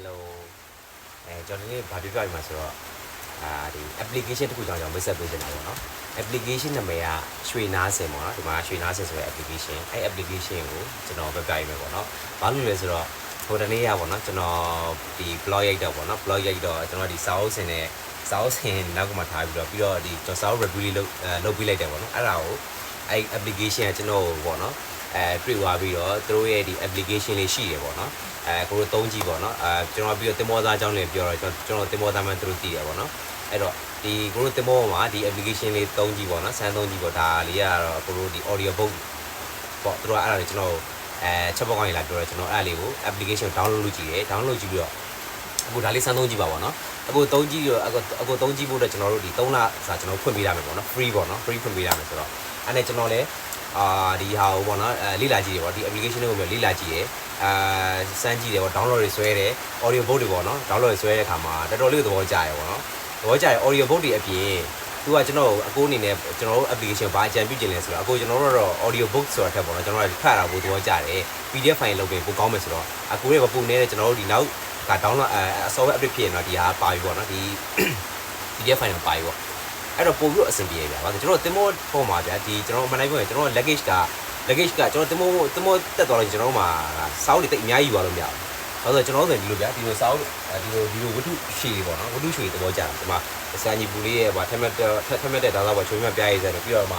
Hello အဲကျွန်တော်ဒီနေ့ဗာပြပြပြမှာဆိုတော့အာဒီ application တစ်ခုကြောင့်ကျွန်တော်မိတ်ဆက်ပေးချင်တာပေါ့နော် application နာမည်ကရွှေနားစင်ပေါ့နော်ဒီမှာရွှေနားစင်ဆိုတဲ့ application အဲ application ကိုကျွန်တော်ပြပြရမယ်ပေါ့နော်ဘာလို့လဲဆိုတော့ဟိုတနေ့ရပေါ့နော်ကျွန်တော်ဒီ blog ရိုက်တော့ပေါ့နော် blog ရိုက်တော့ကျွန်တော်ဒီစာအုပ်စင်နဲ့စာအုပ်စင်နောက်ကမှထားပြီးတော့ပြီးတော့ဒီကျွန်တော်စာအုပ် review လေးလုပ်အဲလုပ်ပြီးလိုက်တယ်ပေါ့နော်အဲ့ဒါကိုအဲ application ကကျွန်တော်ပေါ့နော် အဲတွေ့သွားပြီးတော့သူတို့ရဲ့ဒီ application လေးရှိတယ်ပေါ့နော်အဲကိုတို့သုံးကြည့်ပေါ့နော်အဲကျွန်တော်ပြီးတော့တင်မောသားအကြောင်းလေးပြောတော့ကျွန်တော်ကျွန်တော်တင်မောသားမှန်သူတို့သိတယ်ပေါ့နော်အဲ့တော့ဒီကိုတို့တင်မောမှာဒီ application လေးသုံးကြည့်ပေါ့နော်ဆန်းသုံးကြည့်ပေါ့ဒါလေးကတော့ကိုတို့ဒီ audio book ပေါ့သူတို့ကအဲ့ဒါလေးကျွန်တော်အဲချက်ပေါက်ကောင်းရလာပြောတော့ကျွန်တော်အဲ့ဒါလေးကို application download လုပ်ကြည့်တယ် download ကြည့်ပြီးတော့အခုဒါလေးဆန်းသုံးကြည့်ပါပေါ့နော်အခုသုံးကြည့်တော့အခုအခုသုံးကြည့်ဖို့အတွက်ကျွန်တော်တို့ဒီ3လစာကျွန်တော်ဖွင့်ပေးရမယ်ပေါ့နော် free ပေါ့နော် free ဖွင့်ပေးရမယ်ဆိုတော့အဲ့နဲ့ကျွန်တော်လည်း အာဒီဟာကိုပေါ့နော်အဲလေ့လာကြည့်တယ်ပေါ့ဒီ application တွေကိုမျိုးလေ့လာကြည့်တယ်အာစမ်းကြည့်တယ်ပေါ့ download တွေဆွဲတယ် audio book တွေပေါ့နော် download တွေဆွဲတဲ့အခါမှာတော်တော်လေးသဘောကျတယ်ပေါ့နော်သဘောကျတယ် audio book တွေအပြင်သူကကျွန်တော်အကိုအနေနဲ့ကျွန်တော်တို့ application ဘာအကြံပြုချင်လဲဆိုတော့အကိုကျွန်တော်တို့တော့ audio book ဆိုတာထက်ပေါ့နော်ကျွန်တော်တို့ဖတ်တာပိုသဘောကျတယ် PDF file လုပ်ပြီးပိုကောင်းမယ်ဆိုတော့အကိုရဲ့ပုံနေတဲ့ကျွန်တော်တို့ဒီနောက်က download အဲ software update ဖြစ်ရင်တော့ဒီဟာပါပြီပေါ့နော်ဒီ PDF file ပါပြီပေါ့ အဲ့တော့ပို့ပြီးတော့အဆင်ပြေဗျာဘာလို့ကျွန်တော်တင်မောပေါ်မှာဗျာဒီကျွန်တော်အမှန်တိုင်းပြောရင်ကျွန်တော် luggage က luggage ကကျွန်တော်တင်မောတင်မောတက်သွားတော့ကျွန်တော်တို့မှာစောင်းတွေတိတ်အများကြီးပါလို့မရဘူးဘာလို့ကျွန်တော်တို့ဆိုဒီလိုဗျာဒီလိုစောင်းဒီလိုဒီလိုဝတ္ထုရှည်ပေါ့နော်ဝတ္ထုရှည်သဘောကျတယ်ဒီမှာစံကြီးပူလေးရဲ့ဗာထက်မဲ့ထက်မဲ့တဲ့ဒါသာပေါ့ချုံမြပြရေးစတယ်ပြီးတော့မှ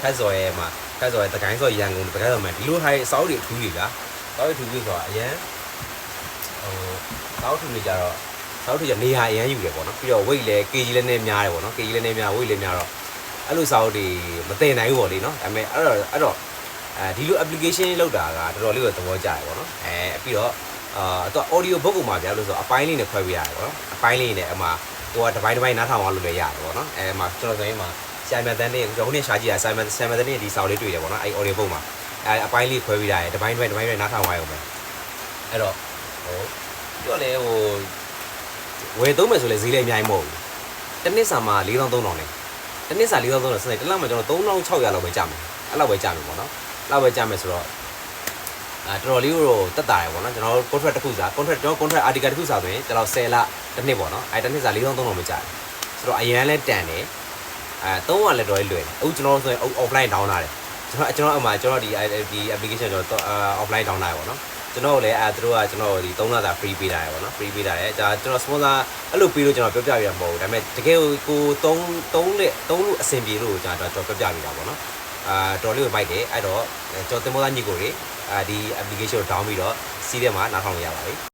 ခက်စော်ရဲ့မှာခက်စော်ရဲ့တကိုင်းစော်ရန်ကုန်တကိုင်းစော်မှာဒီလိုဟာစောင်းတွေအထူးတွေဗျာစောင်းတွေအထူးတွေဆိုတာအရင်ဟိုစောင်းထူတွေ ကြတော့စောင်းထူကနေရာအရင်ယူတယ်ပေါ့နော်ပြီးတော့ weight လည်း kg လည်းနည်းများတယ်ပေါ့နော် kg လည်းနည်းများ weight လည်းများတော့အဲ့လိုစောင်းတွေမတင်နိုင်ဘူးပေါ့လေနော်ဒါပေမဲ့အဲ့တော့အဲ့တော့အဲဒီလို application လောက်တာကတော်တော်လေးကိုသဘောကျတယ်ပေါ့နော်အဲပြီးတော့အာတော့ audio book ကိုမှဗျာလို့ဆိုအပိုင်းလေးနဲ့ခွဲပြရတယ်ပေါ့နော်အပိုင်းလေးနဲ့အမှဟိုကတစ်ပိုင်းတစ်ပိုင်းနားထောင်အောင်လုပ်လည်းရတယ်ပေါ့နော်အဲမှာကျွန်တော်ဆိုရင်မှာဆိုင်မန်တန်နဲ့ကျွန်တော်ခုနေ့ရှာကြည့်ရဆိုင်မန်ဆိုင်မန်တန်နဲ့ဒီစောင်းလေးတွေ့တယ်ပေါ့နော်အဲ audio book မှာအဲအပိုင်းလေးခွဲပြရတယ်တစ်ပိုင်းတစ်ပိုင်းတစ်ပိုင်းတွေနားထောင်သွားရုံပဲအဲ့တော့ဟိုပြောလေဟို ဝယ်သုံးမယ်ဆိုလဲဈေးလည်းအများကြီးမဟုတ်ဘူးတစ်နှစ်စာမှာ4300နဲ့တစ်နှစ်စာ4300စနေတစ်လမှာကျွန်တော်3600လောက်ပဲကြာမယ်အဲ့လောက်ပဲကြာမယ်ပေါ့နော်အဲ့လောက်ပဲကြာမယ်ဆိုတော့အာတော်တော်လေးကိုတက်တာရယ်ပေါ့နော်ကျွန်တော် contract တစ်ခုစာ contract ကျွန်တော် contract article တစ်ခုစာဆိုရင်ကျွန်တော်10လတစ်နှစ်ပေါ့နော်အဲတစ်နှစ်စာ4300ပဲကြာတယ်ဆိုတော့အရန်လဲတန်တယ်အဲ300လည်းတော်လေးလွယ်တယ်အခုကျွန်တော်ဆိုရင် offline down လာတယ်ကျွန်တော်ကျွန်တော်အမှကျွန်တော်ဒီဒီ application ကျွန်တော် offline down လာရပေါ့နော် ကျွန်တော်လည်းအဲသူတို့ကကျွန်တော်ဒီ3လစာ free ပေးတာရယ်ပေါ့နော် free ပေးတာရယ်ဒါကျွန်တော် sponsor အဲ့လိုပေးလို့ကျွန်တော်ပြောပြပြမှာမဟုတ်ဘူးဒါပေမဲ့တကယ်ကို3 3နဲ့3လို့အဆင်ပြေလို့ကျွန်တော်ပြောပြပြနေတာပေါ့နော်အာတော်လေးကိုမိုက်တယ်အဲ့တော့ကျွန်တော်တင်မောသားညီကိုတွေအာဒီ application ကို down ပြီးတော့စီးထဲမှာနားထောင်လို့ရပါပြီ